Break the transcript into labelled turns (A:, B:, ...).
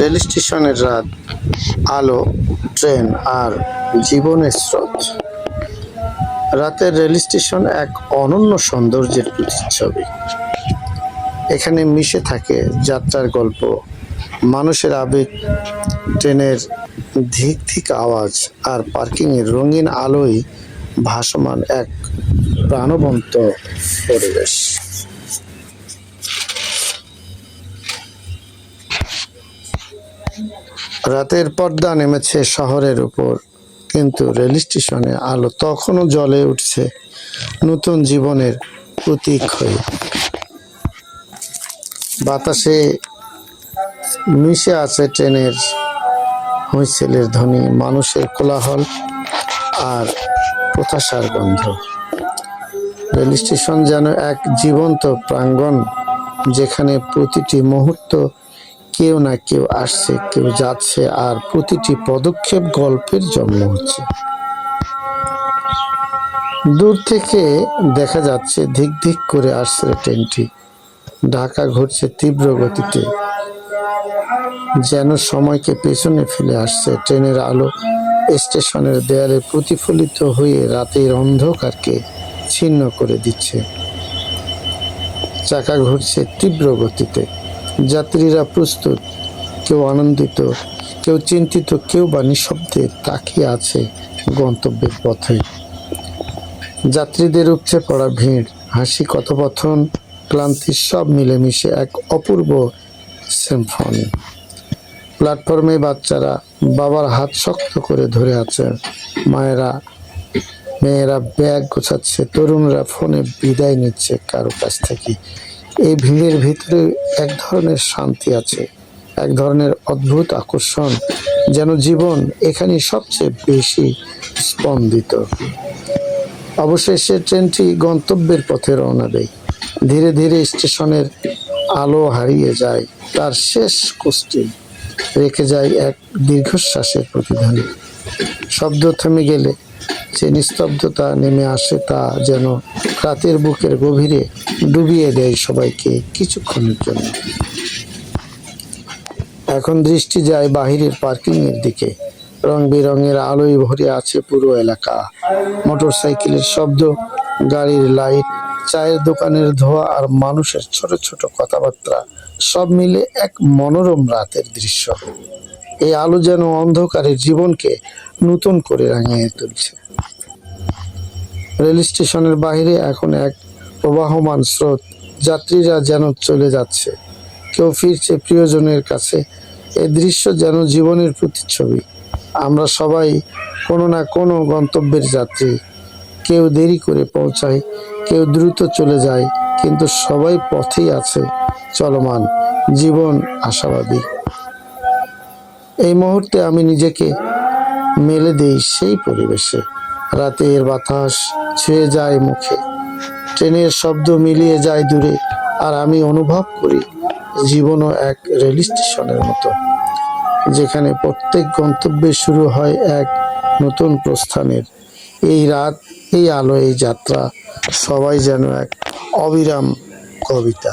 A: Rail স্টেশনের রাত, আলো, ট্রেন আর জীবনের স্রোত। রাতের রেল স্টেশন এক অনন্য সৌন্দর্যের প্রতিচ্ছবি। এখানে মিশে থাকে যাত্রার গল্প, মানুষের আবেগ, ট্রেনের ধিক ধিক আওয়াজ আর পার্কিংয়ের রঙিন আলোয় ভাসমান এক প্রাণবন্ত পরিবেশ। রাতের পর্দা নেমেছে শহরের উপর, কিন্তু রেল স্টেশনে আলো তখনও জ্বলে উঠছে নতুন জীবনের প্রতীক হয়ে। বাতাসে মিশে আছে ট্রেনের হুইসেলের ধ্বনি, মানুষের কোলাহল আর প্রত্যাশার গন্ধ। রেল স্টেশন যেন এক জীবন্ত প্রাঙ্গণ, যেখানে প্রতিটি মুহূর্ত কেউ না কেউ আসছে, কেউ যাচ্ছে আর প্রতিটি পদক্ষেপ গল্পের জন্ম হচ্ছে। দূর থেকে দেখা যাচ্ছে, ধিক ধিক করে আসছে ট্রেনটি। ঢাকা ঘুরছে তীব্র গতিতে। যেন সময়কে পেছনে ফেলে আসছে ট্রেনের আলো। স্টেশনের দেয়ালে প্রতিফলিত হয়ে রাতের অন্ধকারকে ছিন্ন করে দিচ্ছে। চাকা ঘুরছে তীব্র গতিতে। যাত্রীরা প্রস্তুত। কেউ আনন্দিত, কেউ চিন্তিত, কেউ বা নিঃশব্দে তাকিয়ে আছে গন্তব্যের পথে। যাত্রীদের উপচে পড়া ভিড়, হাসি কথোপথন ক্লান্তি সব মিলেমিশে এক অপূর্ব সিম্ফনি। প্ল্যাটফর্মে বাচ্চারা বাবার হাত শক্ত করে ধরে আছে। মায়েরা, মেয়েরা ব্যাগ গোছাচ্ছে, তরুণরা ফোনে বিদায় নিচ্ছে কারও কাছ থেকে। এই ভিড়ের ভিতরে এক ধরনের শান্তি আছে, এক ধরনের অদ্ভুত আকর্ষণ যেন জীবন এখানে সবচেয়ে বেশি স্পন্দিত। অবশেষে ট্রেনটি গন্তব্যের পথে রওনা দেয়। ধীরে ধীরে স্টেশনের আলো হারিয়ে যায়, তার শেষ কোষ্ঠী রেখে যায় এক দীর্ঘশ্বাসের প্রতিধ্বনি। শব্দ থেমে গেলে যে নিস্তব্ধতা নেমে আসে তা যেন রাতের বুকের গভীরে ডুবিয়ে দেয় সবাইকে কিছুক্ষণের জন্য। এখন দৃষ্টি যায় বাহিরের পার্কিং এর দিকে। রং বেরঙের আলোয় ভরে আছে পুরো এলাকা। মোটরসাইকেলের শব্দ, গাড়ির লাইট, চায়ের দোকানের ধোয়া আর মানুষের ছোট ছোট কথাবার্তা সব মিলে এক মনোরম রাতের দৃশ্য। এই আলো যেন অন্ধকারের জীবনকে নতুন করে রাঙিয়ে তুলছে। রেল স্টেশনের বাইরে এখন এক প্রবাহমান স্রোত। যাত্রীরা যেন চলে যাচ্ছে। কেউ ফিরছে প্রিয়জনের কাছে। এই দৃশ্য যেন জীবনের প্রতিচ্ছবি। আমরা সবাই কোনো না কোনো গন্তব্যের যাত্রী। কেউ দেরি করে পৌঁছায়, কেউ দ্রুত চলে যায়, কিন্তু সবাই পথেই আছে চলমান, জীবন আশাবাদী। এই মুহূর্তে আমি নিজেকে মেলে দেই সেই পরিবেশে। রাতের বাতাস ছুঁয়ে যায় মুখে। ট্রেনের শব্দ মিলিয়ে যায় দূরে, আর আমি অনুভব করি জীবনও এক রেল স্টেশনের মতো, যেখানে প্রত্যেক গন্তব্যে শুরু হয় এক নতুন প্রস্থানের। এই রাত, এই আলো, এই যাত্রা, সবাই যেন এক অবিরাম কবিতা।